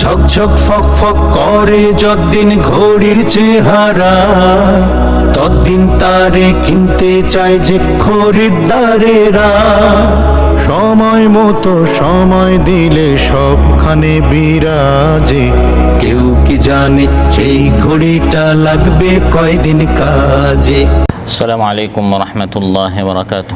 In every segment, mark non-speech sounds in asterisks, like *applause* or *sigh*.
ঝকঝক ফক ফক করে যদিন ঘড়ির চেহারা তদিন তারে কিনতে চায় যে খরিদ্দারেরা। সময় মতো সময় দিলে সবখানে বিরাজে। কেউ কি জানে সেই ঘড়িটা লাগবে কয়দিন কাজে। আসসালামু আলাইকুম রহমতুল্লাহ বরাকাত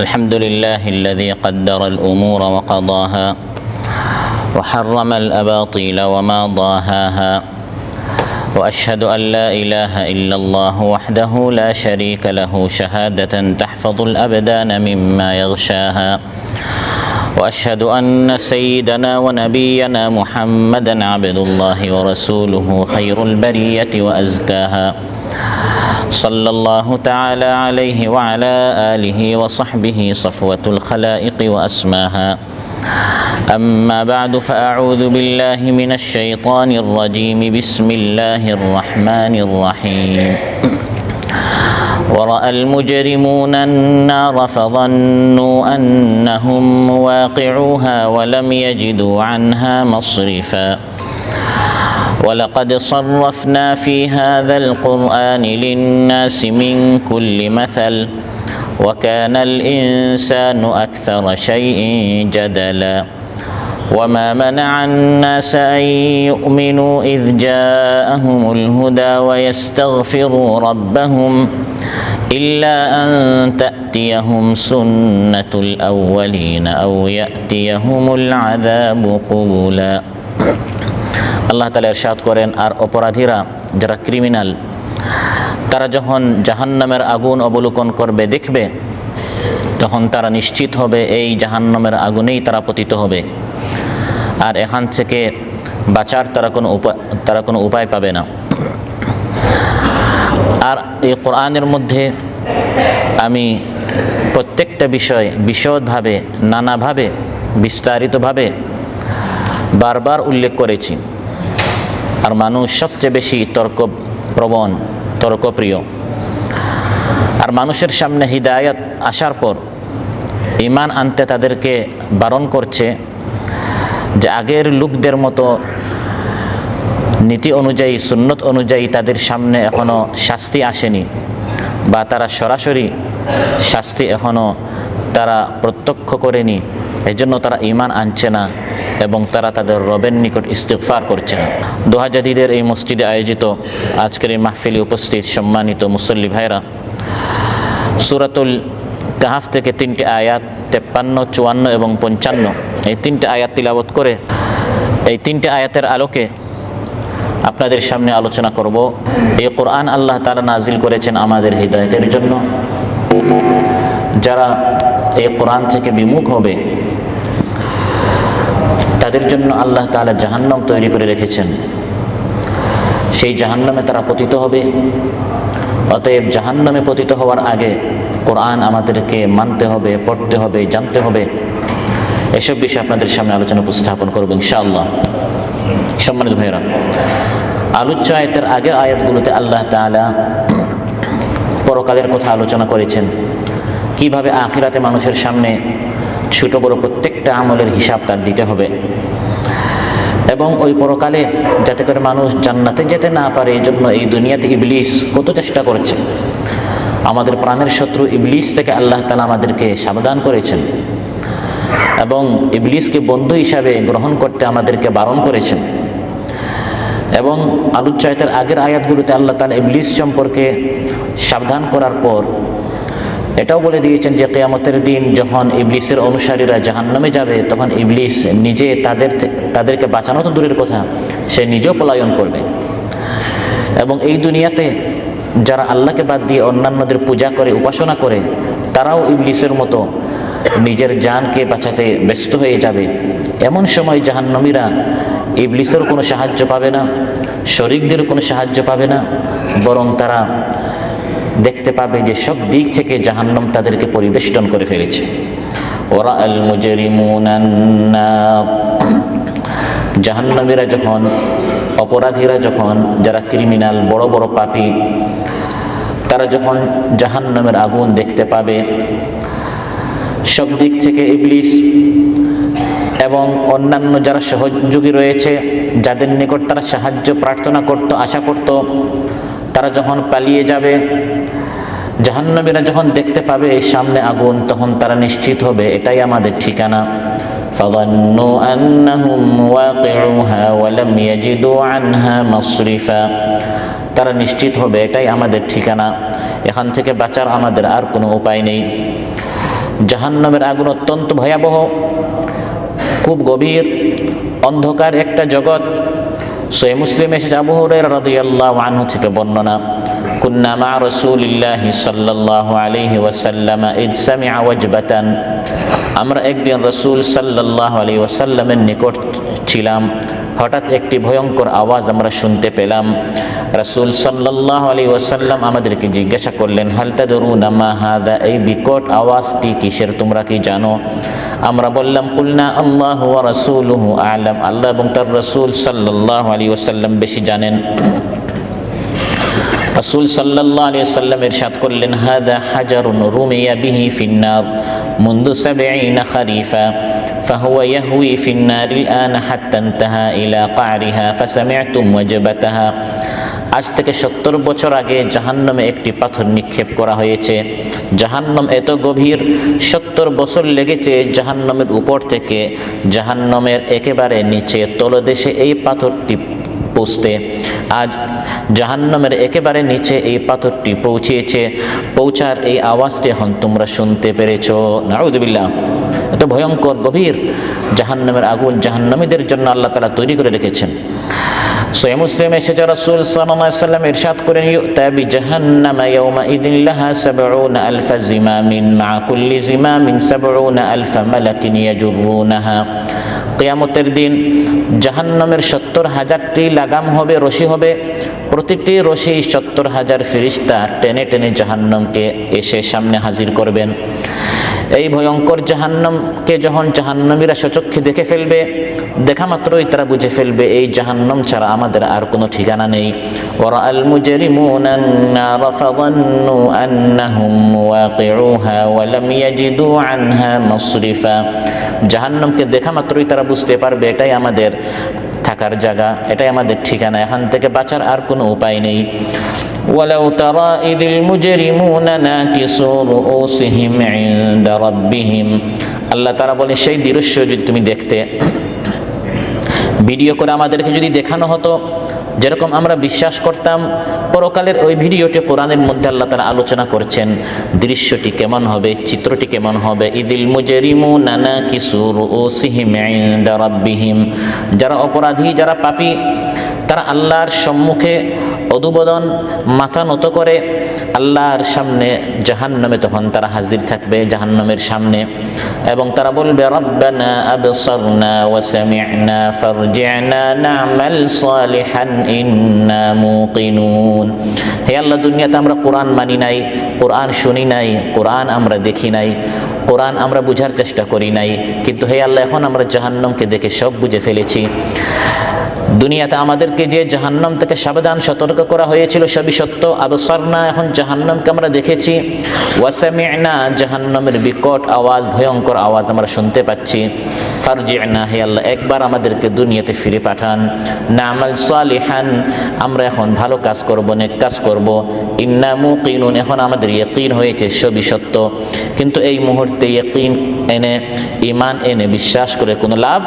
الحمد لله الذي قدر الأمور وقضاها وحرم الأباطيل وما ضاهاها وأشهد أن لا إله إلا الله وحده لا شريك له شهادة تحفظ الأبدان مما يغشاها وأشهد أن سيدنا ونبينا محمدا عبد الله ورسوله خير البرية وأزكاها. صلى الله تعالى عليه وعلى آله وصحبه صفوة الخلائق وأسماها. أما بعد فأعوذ بالله من الشيطان الرجيم. بسم الله الرحمن الرحيم. ورأى المجرمون النار فظنوا أنهم مواقعوها ولم يجدوا عنها مصرفا. ولقد صرفنا في هذا القرآن للناس من كل مثل وكان الإنسان أكثر شيء جدلا. وما منع الناس أن يؤمنوا إذ جاءهم الهدى ويستغفروا ربهم إلا أن تأتيهم سنة الأولين أو يأتيهم العذاب قبلا. আল্লাহ তালা এরশাদ করেন আর অপরাধীরা যারা ক্রিমিনাল তারা যখন জাহান্নামের আগুন অবলোকন করবে, দেখবে, তখন তারা নিশ্চিত হবে এই জাহান্নামের আগুনেই তারা পতিত হবে। আর এখান থেকে বাঁচার তারা কোনো উপায়, তারা কোনো উপায় পাবে না। আর এই কোরআনের মধ্যে আমি প্রত্যেকটা বিষয় বিশদভাবে, নানাভাবে, বিস্তারিতভাবে বারবার উল্লেখ করেছি। আর মানুষ সবচেয়ে বেশি তর্ক প্রবণ তর্কপ্রিয়। আর মানুষের সামনে হৃদায়ত আসার পর ইমান আনতে তাদেরকে বারণ করছে যে আগের লোকদের মতো নীতি অনুযায়ী, সুন্নত অনুযায়ী তাদের সামনে এখনও শাস্তি আসেনি বা তারা সরাসরি শাস্তি এখনও তারা প্রত্যক্ষ করেনি। এজন্য তারা ইমান আনছে না। এবং তারা তাদের রবের নিকট ইস্তেকফার করছেন। না দোহাজাদিদের এই মসজিদে আয়োজিত আজকের এই মাহফিলে উপস্থিত সম্মানিত মুসল্লি ভাইরা সুরাতুল কাহাফ থেকে তিনটি আয়াত, তেপ্পান্ন, চুয়ান্ন এবং পঞ্চান্ন, এই তিনটে আয়াত তিলাবত করে এই তিনটে আয়াতের আলোকে আপনাদের সামনে আলোচনা করব। এই কোরআন আল্লাহ তারা নাজিল করেছেন আমাদের হৃদয়তের জন্য। যারা এই কোরআন থেকে বিমুখ হবে তাদের জন্য আল্লাহ তালা জাহান্নাম তৈরি করে রেখেছেন। সেই জাহান্নামে তারা পতিত হবে। অতএব জাহান্নামে পতিত হওয়ার আগে কোরআন আমাদেরকে মানতে হবে, পড়তে হবে, জানতে হবে। এসব বিষয়ে আপনাদের সামনে আলোচনা উপস্থাপন করব ইনশাআল্লাহ। সম্মানিত ভাইরা আলোচ্য আয়াতের আগের আয়াতগুলোতে আল্লাহ তালা পরকালের কথা আলোচনা করেছেন। কীভাবে আখিরাতে মানুষের সামনে ছোট বড় প্রত্যেকটা আমলের হিসাব তার দিতে হবে। এবং ওই পরকালে যাতে করে মানুষ জান্নাতে যেতে না পারে, এই জন্য এই দুনিয়াতে ইবলিস কত চেষ্টা করছে। আমাদের প্রাণের শত্রু ইবলিস থেকে আল্লাহ তালা আমাদেরকে সাবধান করেছেন এবং ইবলিসকে বন্ধু হিসাবে গ্রহণ করতে আমাদেরকে বারণ করেছেন। এবং আলুচ্চায়তের আগের আয়াতগুলোতে আল্লাহ তালা ইবলিস সম্পর্কে সাবধান করার পর এটাও বলে দিয়েছেন যে কেয়ামতের দিন যখন ইবলিসের অনুসারীরা জাহান্নামে যাবে, তখন ইবলিস নিজে তাদের তাদেরকে বাঁচানো তো দূরের কথা, সে নিজেও পলায়ন করবে। এবং এই দুনিয়াতে যারা আল্লাহকে বাদ দিয়ে অন্যান্যদের পূজা করে, উপাসনা করে, তারাও ইবলিসের মতো নিজের জানকে বাঁচাতে ব্যস্ত হয়ে যাবে। এমন সময় জাহান্নমীরা ইবলিসের কোনো সাহায্য পাবে না শরিকদের কোনো সাহায্য পাবে না, বরং তারা দেখতে পাবে যে সব দিক থেকে জাহান্নাম তাদেরকে পরিবেষ্টন করে ফেলেছে। ওরা আল জাহান্নামীরা যখন, অপরাধীরা যখন, যারা ক্রিমিনাল, বড় বড় পাপি, তারা যখন জাহান্নামের আগুন দেখতে পাবে, সব দিক থেকে ইবলিস এবং অন্যান্য যারা সহযোগী রয়েছে, যাদের নিকট তারা সাহায্য প্রার্থনা করত, আশা করত তারা যখন পালিয়ে যাবে জাহান্নবীরা যখন দেখতে পাবে সামনে আগুন তখন তারা নিশ্চিত হবে এটাই আমাদের ঠিকানা فظنوا أنهم واقعوها ولم يجدوا عنها مصرفا তারা নিশ্চিত হবে এটাই আমাদের ঠিকানা এখান থেকে বাঁচার আমাদের আর কোনো উপায় নেই জাহান্নামের আগুন অত্যন্ত ভয়াবহ খুব গভীর অন্ধকার একটা জগৎ সই মুসলিম এসে আবু হুরায়রা রাদিয়াল্লাহু আনহু থেকে বর্ণনা, কুন্না মা রাসূলিল্লাহি সাল্লাল্লাহু আলাইহি ওয়াসাল্লাম ইদ সামিআ ওয়াজবাতান। আমরা একদিন রসুল সাল্লাহ আলি ওয়াসাল্লামের নিকট ছিলাম। হঠাৎ একটি ভয়ঙ্কর আওয়াজ আমরা শুনতে পেলাম। রাসূল সাল্লাল্লাহু আলাইহি ওয়াসাল্লাম আমাদেরকে জিজ্ঞাসা করলেন, হাল তাদরুনা মা হাদা? এই বিকট আওয়াজটি কিসের? তোমরা কি জানো? আমরা বললাম, কুলনা আল্লাহ রাসূলুহু আলাম। আল্লাহ এবং তার রসুল সাল্লাল্লাহু আলাইহি ওয়াসাল্লাম বেশি জানেন। রাসূল সাল্লাল্লাহু আলাইহি ওয়াসাল্লাম ইরশাদ করলেন, হাদা হাজারুন রুমিয়া বিহি ফিন্নার মুনদু 70 খরিফা। فهو يهوي في النار الآن حتى انتهى إلى قعرها فسمعتم وجبتها আজ থেকে সত্তর বছর আগে জাহান্নামে একটি পাথর নিক্ষেপ করা হয়েছে জাহান্নাম এত গভীর সত্তর বছর লেগেছে জাহান্নামের উপর থেকে জাহান্নামের একেবারে নিচে তলদেশে এই পাথরটি পৌঁছতে আজ জাহান্নামের একেবারে নিচে এই পাথরটি পৌঁছিয়েছে পৌঁছার এই আওয়াজটি এখন তোমরা শুনতে পেরেছ নাউদুবিল্লাহ এত ভয়ঙ্কর, গভীর। জাহান্নামের আগুন জাহান্নামীদের জন্য আল্লাহ তালা তৈরি করে রেখেছেন। সহি মুসলিম এসেছে রাসূল সাল্লাম ইরশাদ করেন ইউতা বিজাহান্নাম ইয়াউমাইযিন লাহা 70 আলফ জিমামিন মা কুল্লি জিমামিন 70 আলফ মালাকিন ইয়াজুরুনাহা। কিয়ামতের দিন জাহান্নামের সত্তর হাজারটি লাগাম হবে, রশি হবে। প্রতিটি রশি সত্তর হাজার ফিরিস্তা টেনে টেনে জাহান্নামকে এসে সামনে হাজির করবেন। এই ভয়ঙ্কর জাহান্নামকে যখন জাহান্নামীরা সচক্ষে দেখে ফেলবে দেখা মাত্রই তারা বুঝে ফেলবে এই জাহান্নাম ছাড়া আমাদের আর কোনো ঠিকানা নেই ওরা আল মুজরিমুনা النار فظنوا أنهم واقعوها ولم يجدوا عنها مصرفا জাহান্নামকে দেখা মাত্রই তারা বুঝতে পারবে এটাই আমাদের থাকার জায়গা এটাই আমাদের ঠিকানা এখান থেকে বাঁচার আর কোনো উপায় নেই ولو ترى إذ المجرمون ناكسوا رؤوسهم عند ربهم আল্লাহ তারা বলে সেই দৃশ্য যদি তুমি দেখতে ভিডিও করে আমাদেরকে যদি দেখানো হতো যেরকম আমরা বিশ্বাস করতাম, পরকালের ওই ভিডিওটি কোরআনের মধ্যে আল্লাহ তারা আলোচনা করছেন, দৃশ্যটি কেমন হবে, চিত্রটি কেমন হবে? ইদিল মুজেরিমু নানা কিসুর ও সিহিম যারা অপরাধী, যারা পাপি, তারা আল্লাহর সম্মুখে অদুবদন মাথা নত করে আল্লাহর সামনে জাহান্নামে তখন তারা হাজির থাকবে জাহান্নামের সামনে এবং তারা বলবে, রব্বানা আবসারনা ওয়া সামি'না ফারজি'না না'মাল সালিহান ইন্না মুকিনুন। হে আল্লাহ, দুনিয়াতে আমরা কোরআন মানি নাই, কোরআন শুনি নাই, কোরআন আমরা দেখি নাই, কোরআন আমরা বুঝার চেষ্টা করি নাই। কিন্তু হে আল্লাহ, এখন আমরা জাহান্নামকে দেখে সব বুঝে ফেলেছি। দুনিয়াতে আমাদেরকে যে জাহান্নাম থেকে সাবধান, সতর্ক করা হয়েছিল সবই সত্য। আবসরনা এখন জাহান্নামকে আমরা দেখেছি। ওয়াসামিনা জাহান্নামের বিকট আওয়াজ, ভয়ঙ্কর আওয়াজ আমরা শুনতে পাচ্ছি। ফারজিনা, হে আল্লাহ, একবার আমাদেরকে দুনিয়াতে ফিরে পাঠান। নামাল সালিহান, আমরা এখন ভালো কাজ করব, নেক কাজ করব। ইন্না মুকিনুন, এখন আমাদের ইয়কিন হয়েছে, সবই সত্য। কিন্তু এই মুহূর্তে ইয়কিন এনে ইমান এনে, বিশ্বাস করে কোনো লাভ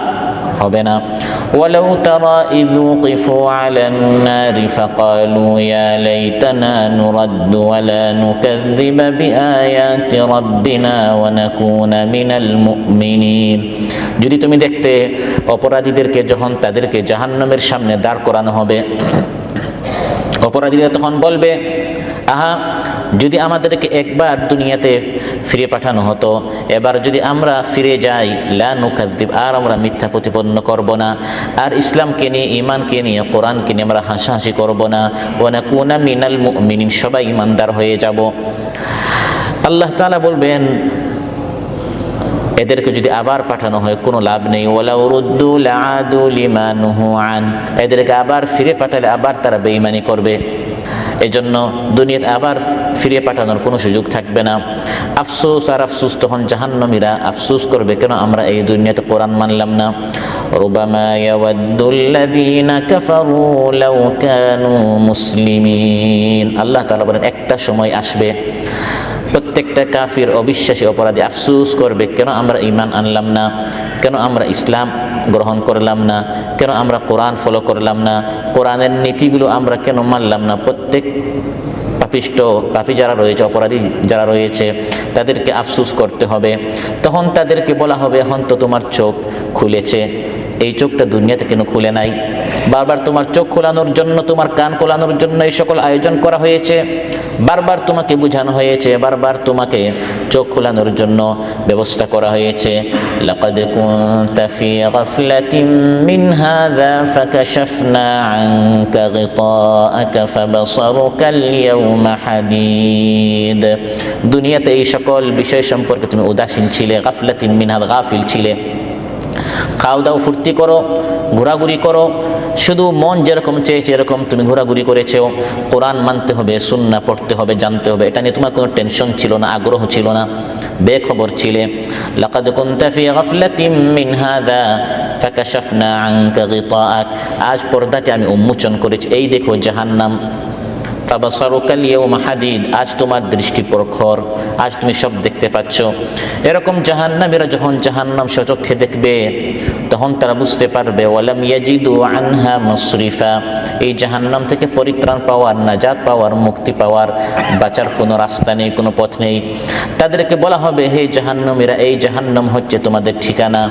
হবে না ولو ترى إذ وقفوا على النار فقالوا يا ليتنا نرد ولا نكذب بآيات ربنا ونكون من المؤمنين যদি তুমি দেখতে অপরাধীদেরকে যখন তাদেরকে জাহান্নামের সামনে দাঁড় করানো হবে অপরাধীরা তখন বলবে, আহা, যদি আমাদেরকে একবার দুনিয়াতে ফিরে পাঠানো হতো, এবার যদি আমরা ফিরে যাই, লা নুকাদ্দিব আর আমরা মিথ্যা প্রতিপন্ন করব না। আর ইসলামকে নিয়ে ইমানকে নিয়ে, কোরআনকে নিয়ে আমরা হাসাহাসি করব না। ও না কুনা মিনাল মিনিন সবাই ইমানদার হয়ে যাব। আল্লাহ তালা বলবেন এদেরকে যদি আবার পাঠানো হয় কোনো লাভ নেই ওলা উরুদ্দু লাদু লিমানুহু আন এদেরকে আবার ফিরে পাঠালে আবার তারা বেঈমানি করবে এজন্য দুনিয়াতে আবার ফিরে পাঠানোর কোনো সুযোগ থাকবে না আফসোস আর আফসোস তখন জাহান্নমীরা আফসোস করবে কেন আমরা এই দুনিয়াতে কোরআন মানলাম না ربما يود الذين كفروا لو كانوا مسلمين আল্লাহ তাআলা বলেন একটা সময় আসবে প্রত্যেকটা কাফির অবিশ্বাসী অপরাধী আফসুস করবে, কেন আমরা ইমান আনলাম না? কেন আমরা ইসলাম গ্রহণ করলাম না? কেন আমরা কোরআন ফলো করলাম না? কোরআনের নীতিগুলো আমরা কেন মানলাম না? প্রত্যেক পাপিষ্ট পাপি যারা রয়েছে, অপরাধী যারা রয়েছে, তাদেরকে আফসুস করতে হবে। তখন তাদেরকে বলা হবে, এখন তো তোমার চোখ খুলেছে। এই চোখটা দুনিয়াতে কেন খুলে নাই? বারবার তোমার চোখ খোলানোর জন্য, তোমার কান খোলানোর জন্য এই সকল আয়োজন করা হয়েছে। বারবার তোমাকে বোঝানো হয়েছে, বারবার তোমাকে চোখ খোলানোর জন্য ব্যবস্থা করা হয়েছে। লাকাদ কুনতা ফি গাফলাতিন মিন হাযা ফাকাশাফনা আনকা গিতাআকা ফাবাসারুকা আল-ইয়াওমা দুনিয়াতে এই সকল বিষয় সম্পর্কে তুমি উদাসীন ছিলে গাফলাতিন মিনহাল গাফিল ছিলে। খাও দাও, ফুর্তি করো, ঘোরাঘুরি করো। শুধু মন যেরকম চেয়েছে এরকম তুমি ঘোরাঘুরি করেছ। কোরআন মানতে হবে সুন্না পড়তে হবে, জানতে হবে। এটা নিয়ে তোমার কোনো টেনশন ছিল না, আগ্রহ ছিল না। বেখবর ছিলে। লাকাদ কুনতা ফি গাফলাতিন মিন হাদা ফাকাশাফনা আনকা গিতাআক। আজ পর্দাটি আমি উন্মোচন করেছি। এই দেখো জাহান্নাম। হাদিদ, আজ তোমার দৃষ্টি প্রখর, আজ তুমি সব দেখতে পাচ্ছ। এরকম জাহান্নামীরা যখন জাহান্নাম সচক্ষে দেখবে, তখন তারা বুঝতে পারবে, ওয়ালাম ইয়াজিদু আনহা মাসরিফা এই জাহান্নাম থেকে পরিত্রাণ পাওয়ার, নাজাত পাওয়ার, মুক্তি পাওয়ার বাঁচার কোনো রাস্তা নেই, কোনো পথ নেই। তাদেরকে বলা হবে, হে জাহান্নামীরা, এই জাহান্নাম হচ্ছে তোমাদের ঠিকানা।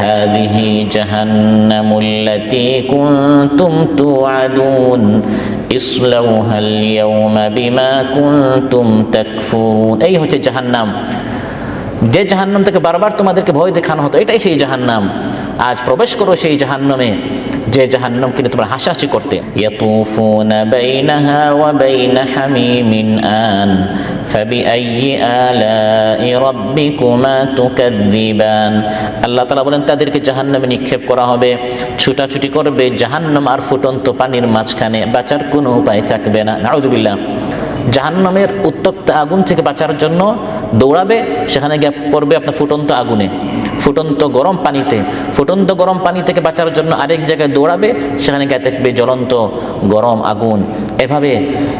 হাদিহি জাহান্নামুল্লাতী কুনতুম তুআদুন। ইসলাউহা আল-ইয়াওমা বিমা কুনতুম তাকফুরুন এই হচ্ছে জাহান্নাম যে জাহান্নাম থেকে বারবার তোমাদেরকে ভয় দেখানো হতো, এটাই সেই জাহান্নাম। আজ প্রবেশ করো সেই জাহান্নামে, যে জাহান্নাম কিনে তোমরা হাসাহাসি করতে। ইয়াতুফুনা বাইনাহা ওয়া বাইনা হামিমিন আন ফাবিআইয়ি আলাই রাব্বিকুমা তুকাযযিবান। আল্লাহ তাআলা বলেন, তাদেরকে জাহান্নামে নিক্ষেপ করা হবে। ছুটাছুটি করবে জাহান্নাম আর ফুটন্ত পানির মাঝখানে, বাঁচার কোনো উপায় থাকবে না। নাউযুবিল্লাহ। জাহান্নামের উত্তপ্ত আগুন থেকে বাঁচার জন্য দৌড়াবে, সেখানে গিয়ে পড়বে আপনার ফুটন্ত আগুনে। ফুটন্ত গরম পানিতে। ফুটন্ত গরম পানি থেকে বাঁচার জন্য আরেক জায়গায় দৌড়াবে, সেখানে গিয়ে দেখবে জ্বলন্ত গরম আগুন। এভাবে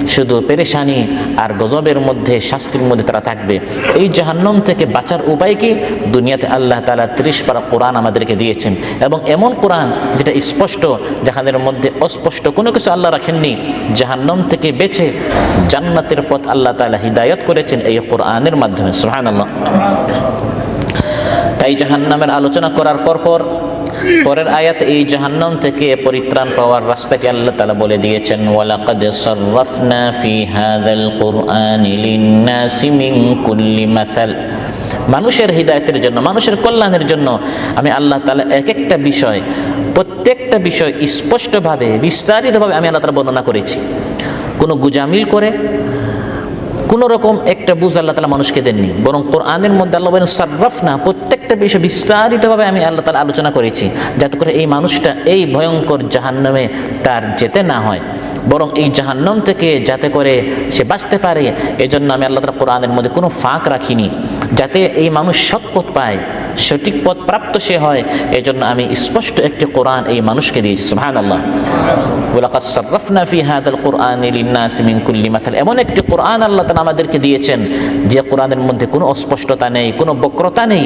শুধু পেরেশানি আর গজবের মধ্যে, শাস্তির মধ্যে তারা থাকবে। এই জাহান্নম থেকে বাঁচার উপায় কি? দুনিয়াতে আল্লাহ তালা ত্রিশ পারা কোরআন আমাদেরকে দিয়েছেন। এবং এমন কোরআন যেটা স্পষ্ট যেখানের মধ্যে অস্পষ্ট, কোনো কিছু আল্লাহ রাখেননি, জাহান্নম থেকে বেছে জান্নাতের পথ আল্লাহ তালা হিদায়ত করেছেন এই কোরআনের মাধ্যমে। সুহান আল্লাহ তাই জাহান্নামের আলোচনা করার পর পর পরের আয়াত, এই জাহান্নাম থেকে পরিত্রাণ পাওয়ার রাস্তাটি আল্লাহ তালা বলে দিয়েছেন, ওয়ালাকাদ সাররাফনা ফি হাযাল কুরআনি লিন-নাসি মিন কুল্লি মাসাল। মানুষের হৃদায়তের জন্য, মানুষের কল্যাণের জন্য আমি আল্লাহ তাআলা এক একটা বিষয়, প্রত্যেকটা বিষয় স্পষ্টভাবে, বিস্তারিতভাবে আমি আল্লাহ তাআলা বর্ণনা করেছি। কোনো গুজামিল করে কোনো রকম একটা বুঝ আল্লাহ তালা মানুষকে দেননি। বরং কোরআনের মধ্যে আল্লাহ বলেন সার্রাফ না প্রত্যেকটা বিষয় বিস্তারিতভাবে আমি আল্লাহ তালা আলোচনা করেছি, যাতে করে এই মানুষটা এই ভয়ঙ্কর জাহান্নামে তার যেতে না হয়। বরং এই জাহান্নাম থেকে যাতে করে সে বাঁচতে পারে, এজন্য আমি আল্লাহ তালা কোরআনের মধ্যে কোনো ফাঁক রাখিনি, যাতে এই মানুষ সৎপথ পায়। সঠিক পথ প্রাপ্ত সে হয়, এজন্য আমি স্পষ্ট একটি কোরআন এই মানুষকে দিয়েছি সুবহান আল্লাহ ওয়ালাকাদ সাররাফনা ফি হাযাল কুরআনি লিন-নাসি মিন কুল্লি মাসাল। এমন একটি কোরআন আল্লাহ তাআলা আমাদেরকে দিয়েছেন, যে কোরআনের মধ্যে কোনো অস্পষ্টতা নেই, কোনো বক্রতা নেই।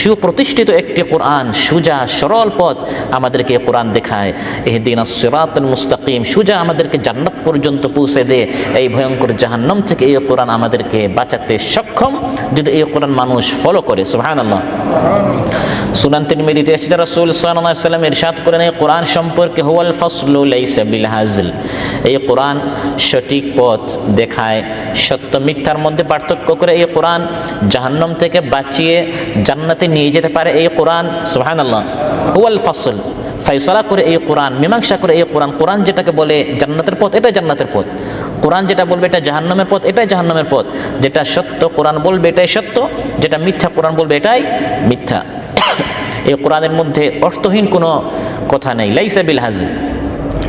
সুপ্রতিষ্ঠিত একটি কোরআন, সুজা, সরল পথ আমাদেরকে কোরআন দেখায়। এহদিন সিরাতুল মুস্তাকিম, সুজা আমাদেরকে জান্নাত পর্যন্ত পৌঁছে দে। এই ভয়ঙ্কর জাহান্নাম থেকে এই কোরআন আমাদেরকে বাঁচাতে সক্ষম। যদি এই কোরআন মানুষ ফলো করে, সুবহানাল্লাহ। সুনান তিরমিদিতে এসেছে রাসূল সাল্লাল্লাহু আলাইহি ওয়াসাল্লাম ইরশাদ করেন, এই কোরআন সম্পর্কে হুয়াল ফাসলু লাইসা বিল হাজল। এই কোরআন সঠিক পথ দেখায়, সত্য মিথ্যার মধ্যে পার্থক্য করে এই কোরআন জাহান্নাম থেকে বাঁচিয়ে জান্নাতে নিয়ে যেতে পারে এই কোরআন। সুবহানাল্লাহ। হুয়াল ফাসল। ফয়সালা করে এই কোরআন, মীমাংসা করে এই কোরআন কোরআন যেটাকে বলে জান্নাতের পথ, এটাই জান্নাতের পথ। কোরআন যেটা বলবে এটা জাহান্নামের পথ, এটাই জাহান্নামের পথ। যেটা সত্য কোরআন বলবে এটাই সত্য, যেটা মিথ্যা কোরআন বলবে এটাই মিথ্যা। *coughs* এই কোরআনের মধ্যে অর্থহীন কোনো কথা নেই। লাইসাবিল হাজি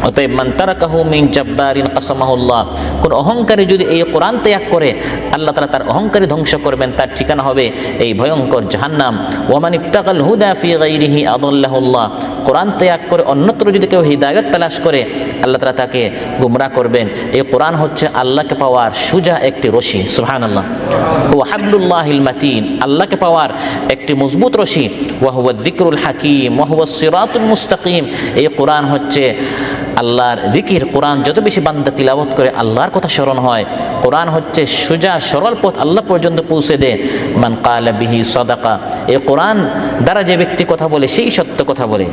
অতএব মান তারাকাহু মিন জাব্বারিন কাসামাহুল্লাহ। কোন অহংকারী যদি এই কোরআন ত্যাগ করে, আল্লাহ তাআলা তার অহংকারী ধ্বংস করবেন, তার ঠিকানা হবে এই ভয়ঙ্কর জাহান্নাম। ওয়ামান ইবতাকাল হুদা ফি গাইরিহি আদাল্লাহুল্লাহ। কোরআন ত্যাগ করে অন্যত্র যদি কেউ হিদায়ত তালাশ করে, আল্লাহ তাআলা তাকে গুমরাহ করবেন। এই কোরআন হচ্ছে আল্লাহকে পাওয়ার সুজা একটি রশি, সুবহানাল্লাহ। হুয়া হাবলুল্লাহিল মাতিন, আল্লাহকে পাওয়ার একটি মজবুত রশি। ওয়া হুয়া যিকরুল হাকিম, ওয়া হুয়া সিরাতুল মুস্তাকিম। এই কোরআন হচ্ছে আল্লাহর দিকির কোরআন যত বেশি বান্দা তিলাবত করে আল্লাহর কথা স্মরণ হয়, কোরআন হচ্ছে সোজা সরল পথ আল্লাহ পর্যন্ত পৌঁছে দেয়। মান কালা বিহি সদাকা, এই কোরআন দ্বারা যে ব্যক্তি কথা বলে, সেই সত্য কথা বলে।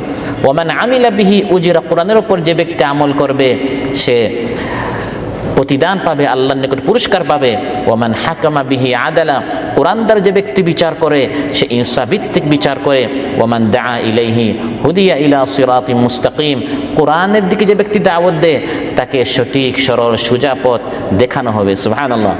ওমান আমিলা বিহি উজিরা, কোরআনের ওপর যে ব্যক্তি আমল করবে, সে প্রতিদান পাবে, আল্লাহর নিকট পুরস্কার পাবে। ওমান হাকামা বিহি আদালা কোরআন দ্বারা যে ব্যক্তি বিচার করে, সে ইনসাভিত্তিক বিচার করে। ওমান দা ইলাইহি হুদিয়া ইলা সিরাতি মুস্তাকিম, কোরআনের দিকে যে ব্যক্তি দাওয়াত দেয়, তাকে সঠিক, সরল সুজাপথ দেখানো হবে। সুবহানাল্লাহ।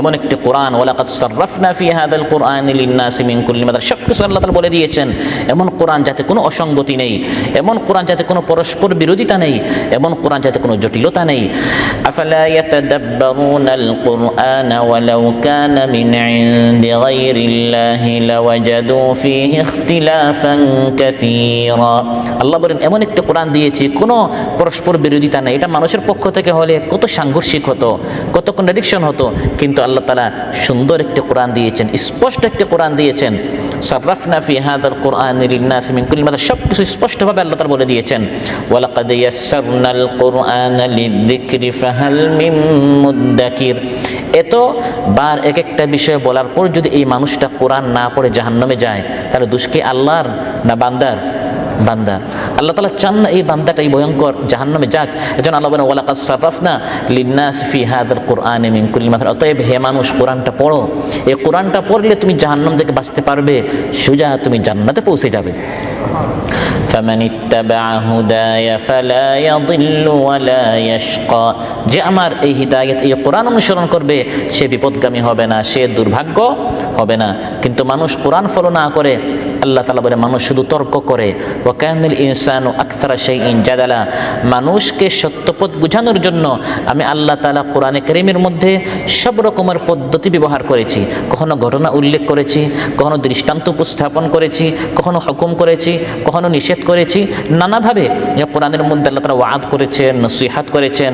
এমন একটি কোরআন, ওয়ালাকাদ সাররাফনা ফি হাদাল কোরআন লিন্নাসি মিন কুল্লি মাদার। সব কিছু আল্লাহ তাআলা বলে দিয়েছেন, এমন কোরআন যাতে কোনো অসঙ্গতি নেই, এমন কোরআন যাতে কোনো পরস্পর বিরোধিতা নেই, এমন কোরআন যাতে কোনো জটিলতা নেই। আফালা ইয়াতাদাব্বারুনা আল কুরআন ওয়ালাউ কানা মিন ইনদি গায়রিল্লাহি লাওয়াজাদু ফীহি ইখতিলাফান কাসীরা। আল্লাহ বলেন, এমন একটা কোরআন দিয়েছি, কোনো পরস্পর বিরোধিতা নেই। এটা মানুষের পক্ষ থেকে হলে কত সাংঘর্ষিক হতো, কত কন্ট্রাডিকশন হতো, কিন্তু আল্লাহ তালা সুন্দর একটি কোরআন দিয়েছেন, স্পষ্ট একটি কোরআন দিয়েছেন। সাররাফনা ফি হাদাল কোরআন লিন্নাস মিন কুল্লি মাদা সব কিছু স্পষ্টভাবে আল্লাহ তাআলা বলে দিয়েছেন। ওয়ালাকাদ ইয়াসসারনাল কোরআন লিযিকরি ফাহাল মিন মুদ্দাকির। এত বার এক একটা বিষয় বলার পর যদি এই মানুষটা কোরআন না পড়ে জাহান্নামে যায়, তাহলে দুষ্কে আল্লাহর না বান্দার? বান্দা আল্লাহ তালা চান না এই বান্দাটা এই ভয়ঙ্কর জাহান্নামে যাক এজন্য আল্লাহ বলেন ওয়ালাকাদ সাররাফনা লিন্নাস ফি হাদাল কোরআনে মিন কুল্লি মাসাল অতএব হে মানুষ কোরআনটা পড়ো এই কোরআনটা পড়লে তুমি জাহান্নাম থেকে বাঁচতে পারবে সোজা তুমি জান্নাতে পৌঁছে যাবে فمن اتبع هداي فلا يضل ولا يشقى যে আমার এই হিদায়ত এই কোরআন অনুসরণ করবে সে বিপদগামী হবে না সে দুর্ভাগ্য হবে না কিন্তু মানুষ কোরআন ফলো না করে আল্লাহ তালা বলে, মানুষ শুধু তর্ক করে ওয়াকানুল ইনসানু আকসারা সেই জাদালা, মানুষকে সত্যপথ বোঝানোর জন্য আমি আল্লাহ তালা কোরআনে করিমের মধ্যে সব রকমের পদ্ধতি ব্যবহার করেছি। কখনো ঘটনা উল্লেখ করেছি, কখনো দৃষ্টান্ত উপস্থাপন করেছি, কখনো হুকুম করেছি, কখনো নিষেধ করেছি। নানাভাবে কোরআনের মধ্যে আল্লাহ তালা ওয়াদ করেছেন, নসিহাত করেছেন,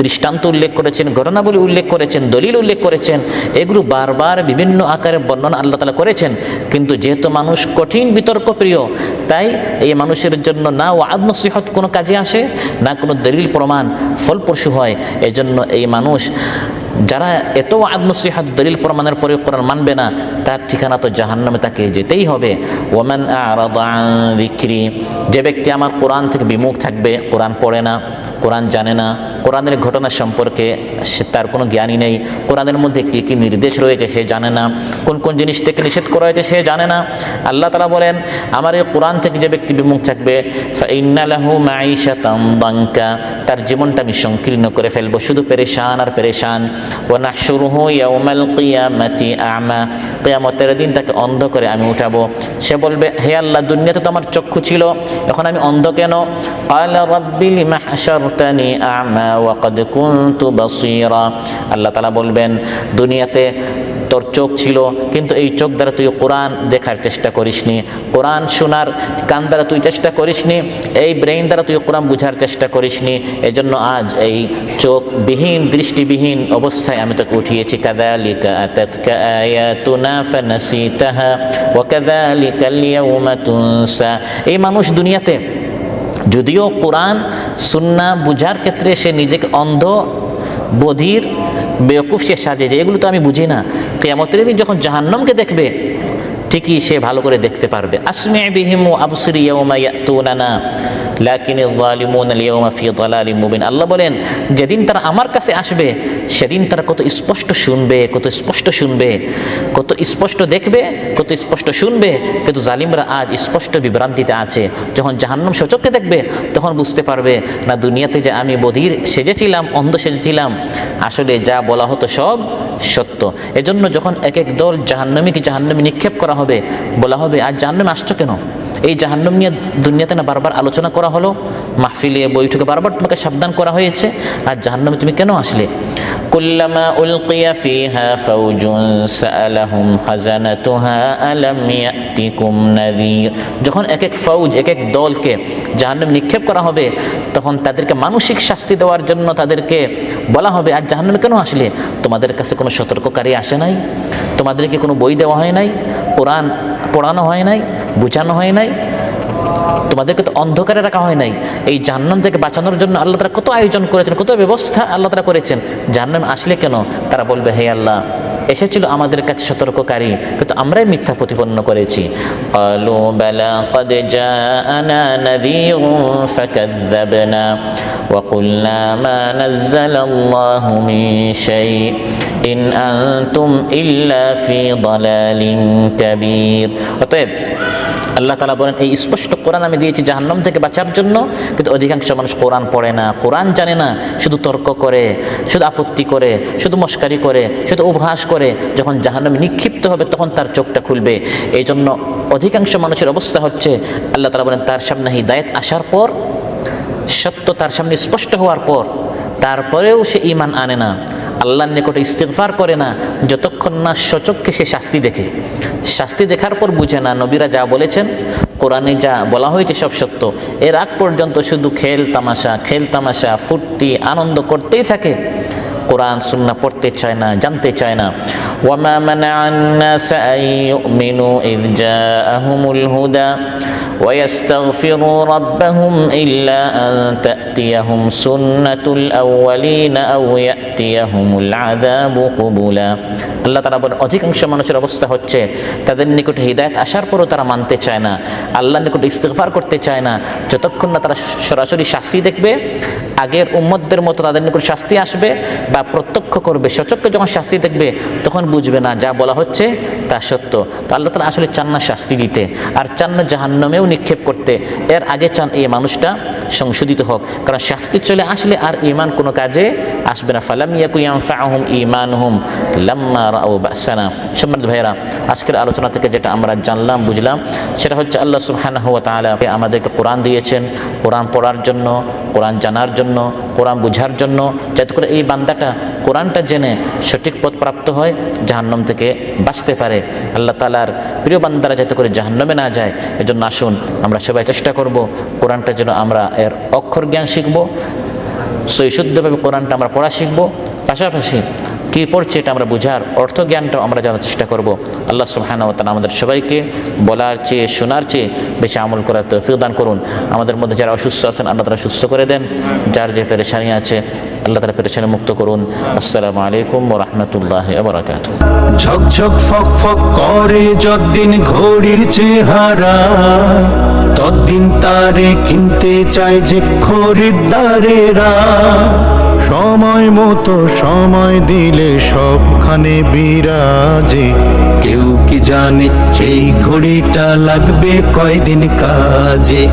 দৃষ্টান্ত উল্লেখ করেছেন, ঘটনাবলী উল্লেখ করেছেন, দলিল উল্লেখ করেছেন। এগুলো বারবার বিভিন্ন আকারে বর্ণনা আল্লাহ তালা করেছেন। কিন্তু যেহেতু মানুষ কঠিন বিতর্ক প্রিয়। তাই এই মানুষের জন্য না ও নসিহত কোনো কাজে আসে, না কোনো দলিল প্রমাণ ফলপ্রসূ হয়। এজন্য এই মানুষ যারা এত ওয়াদ নসিহত দলিল প্রমাণের প্রয়োগ করার মানবে না, তার ঠিকানা তো জাহান্নামে তাকে যেতেই হবে। ওমান যিকরি, যে ব্যক্তি আমার কোরআন থেকে বিমুখ থাকবে, কোরআন পড়ে না, কোরআন জানে না, কোরআনের ঘটনা সম্পর্কে সে তার কোনো জ্ঞানই নেই, কোরআনের মধ্যে কী কী নির্দেশ রয়েছে সে জানে না, কোন কোন জিনিস থেকে নিষেধ করা হয়েছে সে জানে না। আল্লাহ তালা বলেন, আমার এই কোরআন থেকে যে ব্যক্তি বিমুখ থাকবে ফাইন্নালাহু মাঈশাতাম বাঙ্কা তার জীবনটা আমি সংকীর্ণ করে ফেলব, শুধু পেরেশান আর পেরেশান। ও নাহশুরুহু ইয়াউমাল কিয়ামাতি আমা কিয়ামতের দিন তাকে অন্ধ করে আমি উঠাবো সে বলবে হে আল্লাহ দুনিয়াতে তো আমার চক্ষু ছিল এখন আমি অন্ধ কেন قال رب لم حشرتني أعمى وقد كنت بصيرا আল্লাহ তাআলা বলবেন দুনিয়াতে তোর চোখ ছিল, কিন্তু এই চোখ দ্বারা তুই কোরআন দেখার চেষ্টা করিসনি। কোরআন শোনার কান দ্বারা তুই চেষ্টা করিসনি, এই ব্রেইন দ্বারা তুই কোরআন বুঝার চেষ্টা করিসনি। এজন্য আজ এই চোখবিহীন দৃষ্টিবিহীন অবস্থায় আমি তোকে উঠিয়েছি। কাদালিকা এই মানুষ দুনিয়াতে যদিও কোরআন, সুন্না বুঝার ক্ষেত্রে সে নিজেকে অন্ধ, বধির বেওকুফ সে সাজে যে, এগুলো তো আমি বুঝি না। কেয়ামতের দিন যখন জাহান্নমকে দেখবে, ঠিকই সে ভালো করে দেখতে পারবে। আসমে বিহিম আবসরি ইয়াউমা ইয়াতুনানা। আল্লাহ বলেন, যেদিন তারা আমার কাছে আসবে, সেদিন তারা কত স্পষ্ট শুনবে, কত স্পষ্ট শুনবে, কত স্পষ্ট দেখবে, কত স্পষ্ট শুনবে। কিন্তু জালিমরা আজ স্পষ্ট বিভ্রান্তিতে আছে। যখন জাহান্নাম সচককে দেখবে, তখন বুঝতে পারবে, না, দুনিয়াতে যে আমি বধির সেজেছিলাম, অন্ধ সেজেছিলাম, আসলে যা বলা হতো সব সত্য। এজন্য যখন এক এক দল জাহান্নামীকে জাহান্নামী নিক্ষেপ করা হবে, বলা হবে, আজ জাহান্নামে আসছো কেন? এই জাহান্নাম নিয়ে দুনিয়াতে না বারবার আলোচনা করা হলো, মাহফিলে বৈঠকে বারবার তোমাকে সাবধান করা হয়েছে, আর জাহান্নামে তুমি কেন আসলে? কুল্লামা উলকিয়া ফিহা ফাউজুন সাআলাহুম খাজানাতুহা আলাম ইয়াতিকুম নাযীর। যখন এক এক ফৌজ এক এক দলকে জাহান্নামে নিক্ষেপ করা হবে, তখন তাদেরকে মানসিক শাস্তি দেওয়ার জন্য তাদেরকে বলা হবে, আর জাহান্নামে কেন আসলে? তোমাদের কাছে কোনো সতর্ককারী আসে নাই? তোমাদেরকে কোনো বই দেওয়া হয় নাই? কোরআন পড়ানো হয় নাই? বোঝানো হয় নাই? তোমাদেরকে তো অন্ধকারে রাখা হয় নাই এই জাহান্নাম থেকে বাঁচানোর জন্য আল্লাহ তারা কত আয়োজন করেছেন কত ব্যবস্থা আল্লাহ তারা করেছেন জাহান্নাম আসলে কেন তারা বলবে হে আল্লাহ এসেছিল আমাদের কাছে সতর্ককারী কিন্তু আমরাই মিথ্যা প্রতিপন্ন করেছি قالوا بلى قد جاءنا نذير فكذبنا وقلنا ما نزل الله من شيء إن أنتم إلا في ضلال كبير অতএব আল্লাহ তালা বলেন, এই স্পষ্ট কোরআন আমি দিয়েছি জাহান্নাম থেকে বাঁচার জন্য, কিন্তু অধিকাংশ মানুষ কোরআন পড়ে না। কোরআন জানে না, শুধু তর্ক করে, শুধু আপত্তি করে, শুধু মস্কারি করে, শুধু অভ্যাস করে, যখন জাহান্নামে নিক্ষিপ্ত হবে, তখন তার চোখটা খুলবে। এই জন্য অধিকাংশ মানুষের অবস্থা হচ্ছে, আল্লাহ তালা বলেন, তার সামনে হিদায়ত আসার পর, সত্য তার সামনে স্পষ্ট হওয়ার পর, তারপরেও সে ইমান আনে না। আল্লাহর নিকটে ইস্তেকফার করে না, যতক্ষণ না সচককে সে শাস্তি দেখে। শাস্তি দেখার পর বুঝে না নবীরা যা বলেছেন, কোরআনে যা বলা হয়েছে সব সত্য। এর আগ পর্যন্ত শুধু খেল তামাশা খেল তামাশা, ফুর্তি, আনন্দ করতেই থাকে। কোরআন সুন্না পড়তে চায় না, জানতে চায় না। ওয়ামা মানা আন্নাস আই ইউমিনু ইয জাআহুমুল হুদা। ويستغفروا ربهم إلا أن تأتيهم سنة الأولين أو يأتيهم العذاب قبلا আল্লাহ তারা বলেন অধিকাংশ মানুষের অবস্থা হচ্ছে তাদের নিকটে হৃদায়ত আসার পরও তারা মানতে চায় না আল্লাহর নিকটে ইস্তেগফার করতে চায় না যতক্ষণ না তারা সরাসরি শাস্তি দেখবে আগের উম্মতদের মতো তাদের নিকট শাস্তি আসবে বা প্রত্যক্ষ করবে সচক্ষে যখন শাস্তি দেখবে তখন বুঝবে না যা বলা হচ্ছে তা সত্য তো আল্লাহ তালা আসলে চান না শাস্তি দিতে আর চান না জাহান্নামেও নিক্ষেপ করতে। এর আগে চান এই মানুষটা সংশোধিত হোক। কারণ শাস্তি চলে আসলে আর ইমান কোনো কাজে আসবে না। ফালাম ইয়াকুয়াম ইমান হুম লাম্মা রাও বাসানা। সম্মানিত ভাইয়েরা, আজকের আলোচনা থেকে যেটা আমরা জানলাম, বুঝলাম, সেটা হচ্ছে আল্লাহ সুবহানাহু ওয়া তাআলা আমাদেরকে কোরআন দিয়েছেন। কোরআন পড়ার জন্য, কোরআন জানার জন্য, কোরআন বোঝার জন্য, যাতে করে এই বান্দাটা কোরআনটা জেনে সঠিক পথ প্রাপ্ত হয়, জাহান্নাম থেকে বাঁচতে পারে। আল্লাহ তালার প্রিয় বান্দারা যাতে করে জাহান্নামে না যায়, এজন্য আসুন আমরা সবাই চেষ্টা করব কোরআনটা যেন আমরা এর অক্ষর জ্ঞান শিখব সৈশুদ্ধভাবে কোরআনটা আমরা পড়া শিখব। পাশাপাশি কী পড়ছে এটা আমরা বোঝার অর্থ জ্ঞানটাও আমরা জানার চেষ্টা করব। আল্লাহ সুবহানাহু ওয়া আমাদের সবাইকে বলার চেয়ে, শোনার চেয়ে বেশি আমল করার তৌফিক দান করুন। আমাদের মধ্যে যারা অসুস্থ আছেন, আল্লাহ তারা সুস্থ করে দেন। যার যে পেরেশানি আছে, আল্লাহ তারা পেরেশানি মুক্ত করুন। আসসালামু আলাইকুম ওয়া রাহমাতুল্লাহি ওয়া ঝকঝক ফক ফক করে যদ্দিন ঘড়ির চেহারা তদ্দিন তারে কিনতে চায় যে খরিদ্দারেরা। সময় মতো সময় দিলে সবখানে বিরাজে। কেউ কি জানে সেই ঘড়িটা লাগবে কয়দিন কাজে?